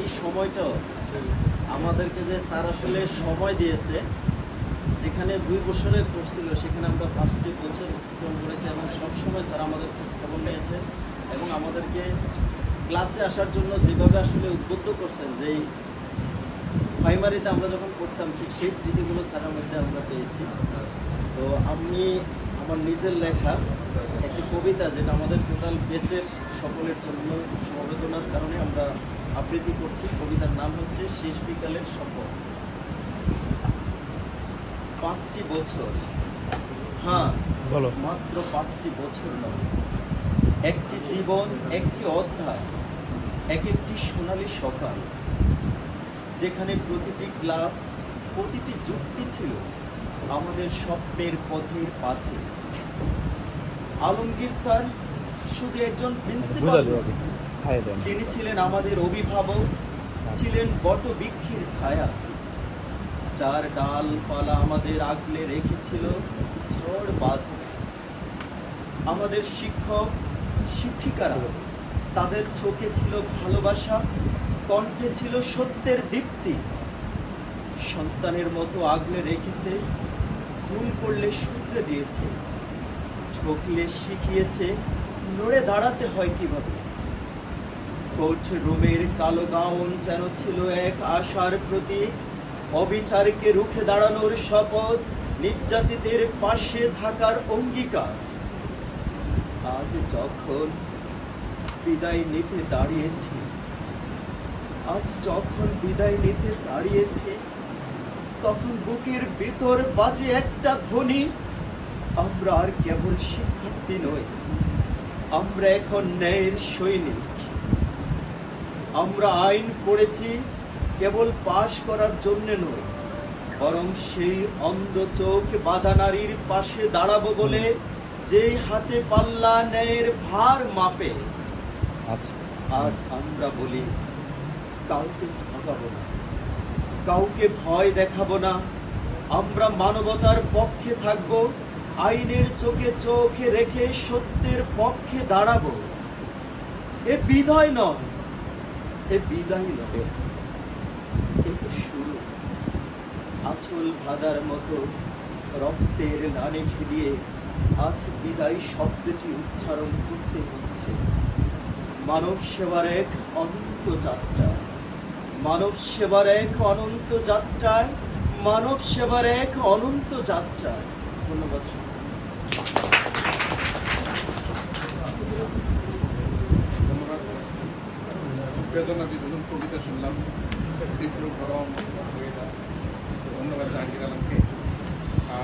এই সময়টাও আমাদেরকে যে স্যার আসলে সময় দিয়েছে, যেখানে দুই বছরের কোর্স ছিল, সেখানে আমরা ফার্স্টে বছর অতিক্রম করেছি এবং সবসময় স্যার আমাদের খবর নিয়েছে এবং আমাদেরকে ক্লাসে আসার জন্য যেভাবে আসলে উদ্বুদ্ধ করছেন, যেই প্রাইমারিতে আমরা যখন পড়তাম, ঠিক সেই স্মৃতিগুলো স্যারের মধ্যে আমরা পেয়েছি। তো আমি, আমার নিজের লেখা, একটি কবিতা, যেটা আমাদের টোটাল বেসের সকলের জন্য সমবেদনার কারণে আমরা আবৃত্তি করছি। কবিতার নাম হচ্ছে শেষ বিকালের শপথ পাঁচটি বছর। হ্যাঁ বলো। মাত্র পাঁচটি বছর নয়। একটি জীবন একটি অধ্যায় এক একটি সোনালি সকাল যেখানে প্রতিটি ক্লাস প্রতিটি যুক্তি ছিল আমাদের স্বপ্নের পথের পাথে। আলমগীর স্যার শুধু একজন প্রিন্সিপাল আগে দেন। তিনি ছিলেন আমাদের অভিভাবক ছিলেন বটবৃক্ষের ছায়া। যার ডালপালা আমাদের আগলে রেখেছিল ঝড় বাদ আমাদের শিক্ষক শিক্ষিকারা তাদের চোখে ছিল ভালোবাসা কণ্ঠে ছিল সত্যের দীপ্তি। সন্তানের মতো আগলে রেখেছে ভুল করলে শুধরে দিয়েছে ঠকলে শিখিয়েছে নড়ে দাঁড়াতে হয় কীভাবে? কোচ রুমের কালো গাউন যেন ছিল এক আশার প্রতীক। অবিচারকে রুখে দাঁড়ানোর শপথ, নির্যাতিতের পাশে থাকার অঙ্গীকার। আজ যখন বিদায় নিতে দাঁড়িয়েছি, আজ যখন বিদায় নিতে দাঁড়িয়েছি, তখন বুকের ভিতর বাজে একটা ধ্বনি। আমরা আর কেবল শিক্ষার্থী নই, আমরা এখন ন্যায়ের সৈনিক। আমরা আইন করেছি কেবল পাশ করার জন্য নয় বরং সেই অন্ধ চোখ বাধা নারীর পাশে দাঁড়াবো বলে যেই হাতে পাল্লা ন্যায়ের ভার মাপে আচ্ছা। আজ আমরা বলি কাউকে ঠকাবো না কাউকে ভয় দেখাবো না আমরা মানবতার পক্ষে থাকব আইনের চোখে চোখে রেখে সত্যের পক্ষে দাঁড়াবো। এ বিধয় নয় এ বিদায় নয় এ তো শুরু। আচল ভাদার মতো রক্তের নানে খেলিয়ে আজ বিদায় শব্দটি উচ্চারণ করতে হচ্ছে। মানব সেবার এক অনন্ত যাত্রা। মানব সেবার এক অনন্ত যাত্রায়, মানব সেবার এক অনন্ত যাত্রায়। ধন্যবাদ ধন্যবাদ। বেদনা বিধুন কবিতা শুনলাম তীব্র গরম ধন্যবাদ জাহাঙ্গীর আলম